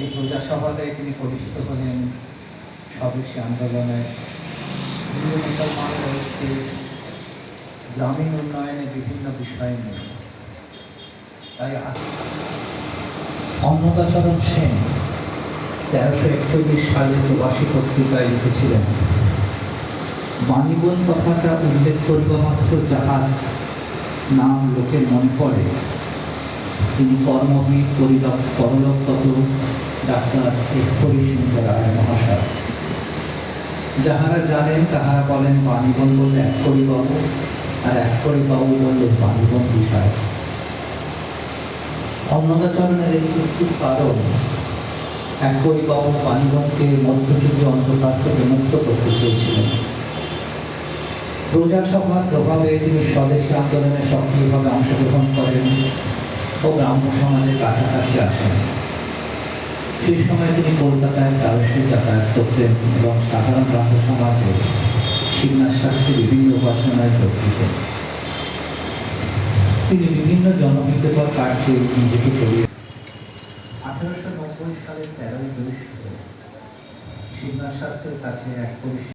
এই প্রজাসভাতে তিনি পরিচিত হলেন। স্বদেশী আন্দোলনে হিন্দু মুসলমানের ঐক্যে গ্রামীণ উন্নয়নে বিভিন্ন বিষয় নিয়ে। তাই অন্নদাচরণ সেন তেরোশো একচল্লিশ সালে প্রবাসী পত্রিকায় লিখেছিলেন বাণীবন কথাটা উল্লেখ করব মাত্র যাহার নাম লোকের মনে পড়ে তিনি কর্মবীর পরিলক পরলোকগত ডাক্তার রায় মহাশয় যাহারা জানেন, তাহারা বলেন বাণীবন বললে এক বাবু আর এক বাবু বললে বিষয়। অন্নদাচরণের এই মৃত্যুর কারণ একই বাবু বাণীবনকে মধ্যযুগে অন্ধকার থেকে মুক্ত করতে চেয়েছিলেন। প্রজাসভার প্রভাবে তিনি স্বদেশী আন্দোলনে সক্রিয়ভাবে অংশগ্রহণ করেন ও ব্রাহ্ম সমাজের কাছাকাছি আসেন। সেই সময় তিনি কলকাতায় প্রায়শই যাতায়াত করতেন এবং সাধারণ ব্রাহ্ম সমাজে শিবনাথ শাস্ত্রী বিভিন্ন উপাসনায় যোগ দিতেন। তিনি বিভিন্ন জনহিতকর কার্যে নিজেকে জড়িয়ে আঠারোশো নব্বই সালের তেরোই জ্যৈষ্ঠ শিবনাথ শাস্ত্রের কাছে এক পরিষদ